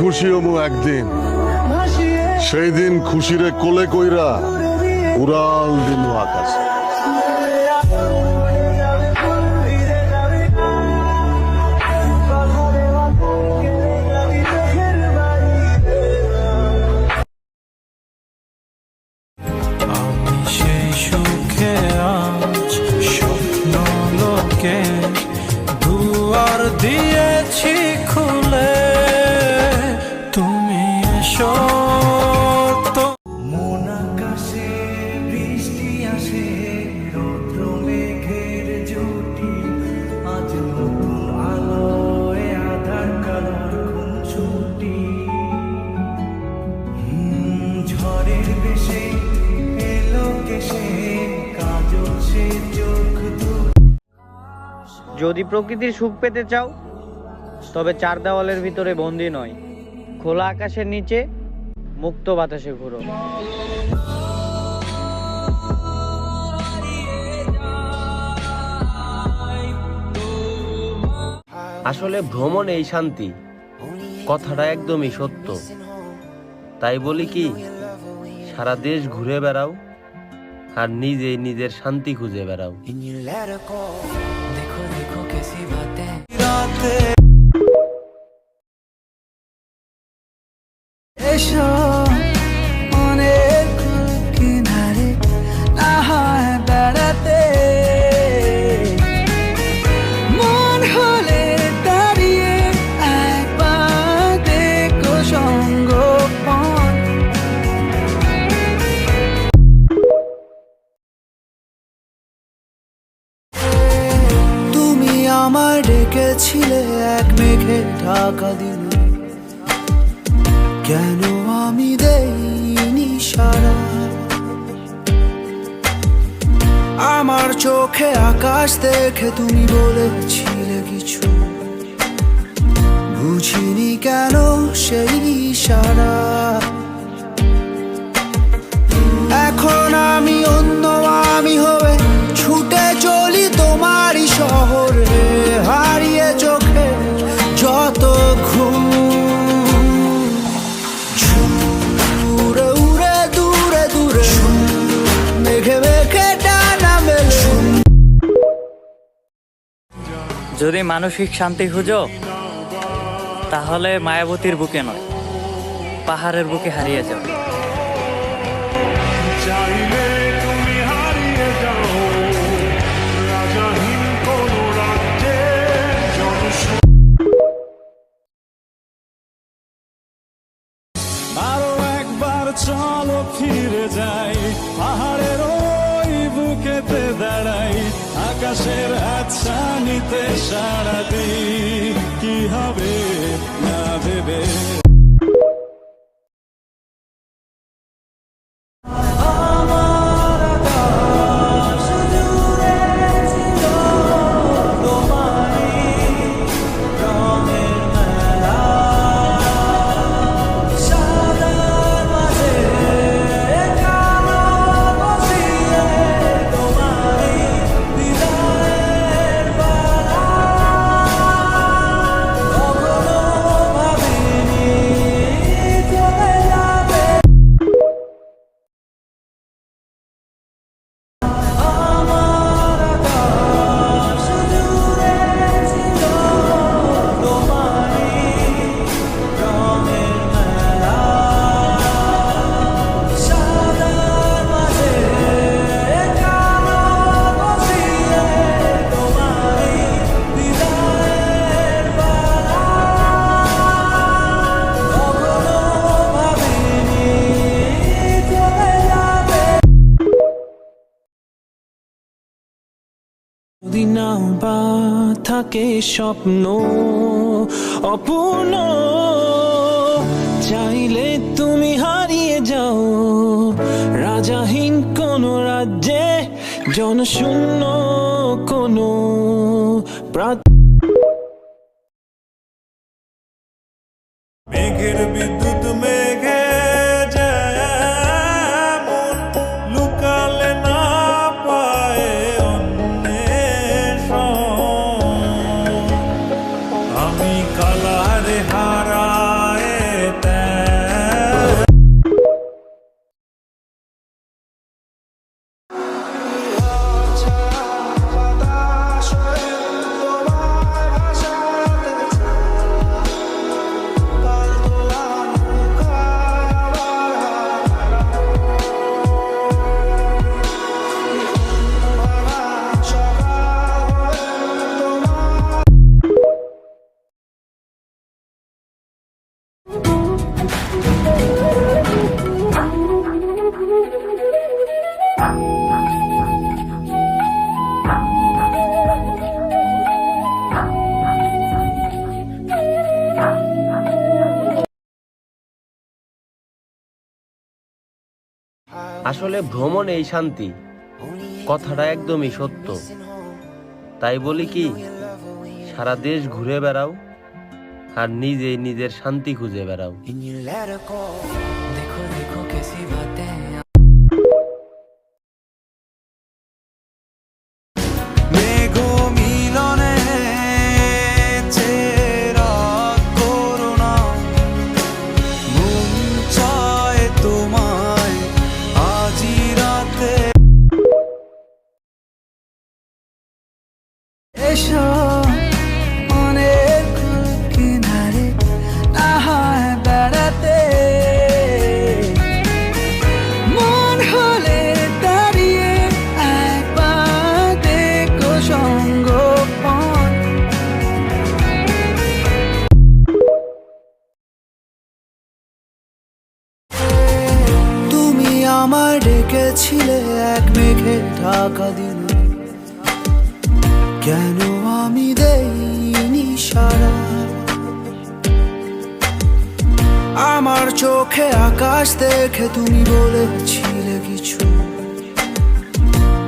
খুশি হব একদিন। সেই দিন খুশিরে কোলে কইরা উড়াল দিন আকাশে। যদি প্রকৃতির সুখ পেতে চাও, তবে চার দেওয়ালের ভিতরে বন্দি নয়। খোলা আকাশের নিচে মুক্ত বাতাসে ঘুরো। আসলে ভ্রমণ এই শান্তি। কথাটা একদমই সত্য। তাই বলি কি, সারা দেশ ঘুরে বেড়াও আর নিজেই নিজের শান্তি খুঁজে বেড়াও। রাতে আমার ডেকেছিলে এক মেঘে ঢাকা দিল। কেন আমি দেইনি সারা? আমার চোখে আকাশ দেখে তুমি বলেছিলে যদি মানসিক শান্তি খুঁজো তাহলে মায়াবতীর বুকে নয় পাহাড়ের বুকে হারিয়ে যাও দাঁড়াই আকাশের হাতছানিতে নিতে সারা দিই কি হবে না ভেবে থাকে স্বপ্ন অপূর্ণ। চাইলে তুমি হারিয়ে যাও। রাজাহীন কোন রাজ্যে, জনশূন্য কোন মেঘের বিদ্যুৎ মেঘে আসলে ভ্রমণ এই শান্তি। কথাটা একদমই সত্য। তাই বলি কি, সারা দেশ ঘুরে বেড়াও আর নিজেই নিজের শান্তি খুঁজে বেড়াও। ঢাকা দিনে কেন আমি দেইনি সারা? আমার চোখে আকাশ দেখে তুমি বলেছিলে কিছু।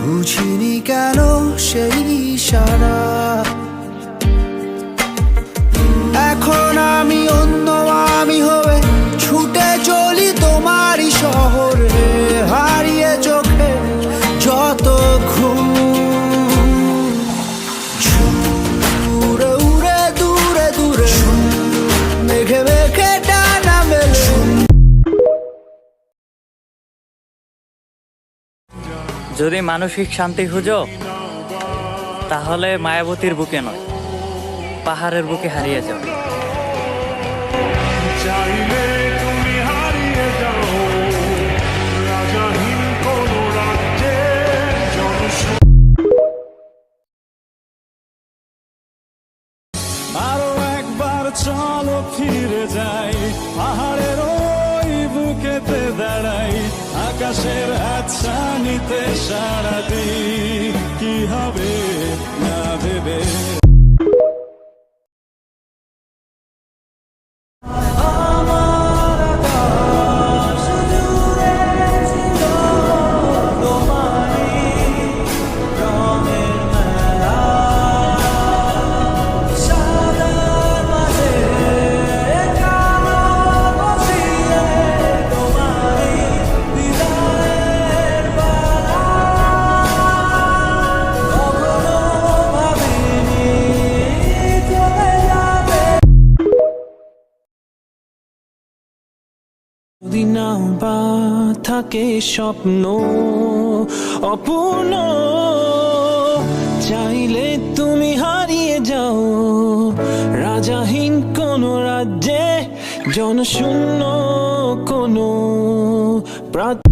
বুঝিনি কেন সেই সারা এখন আমি অন্য যদি মানসিক শান্তি খুঁজো তাহলে মায়াবতীর বুকে নয় পাহাড়ের বুকে হারিয়ে যাও থাকে স্বপ্ন অপূর্ণ। চাইলে তুমি হারিয়ে যাও। রাজাহীন কোন রাজ্যে জনশূন্য কোন প্রাত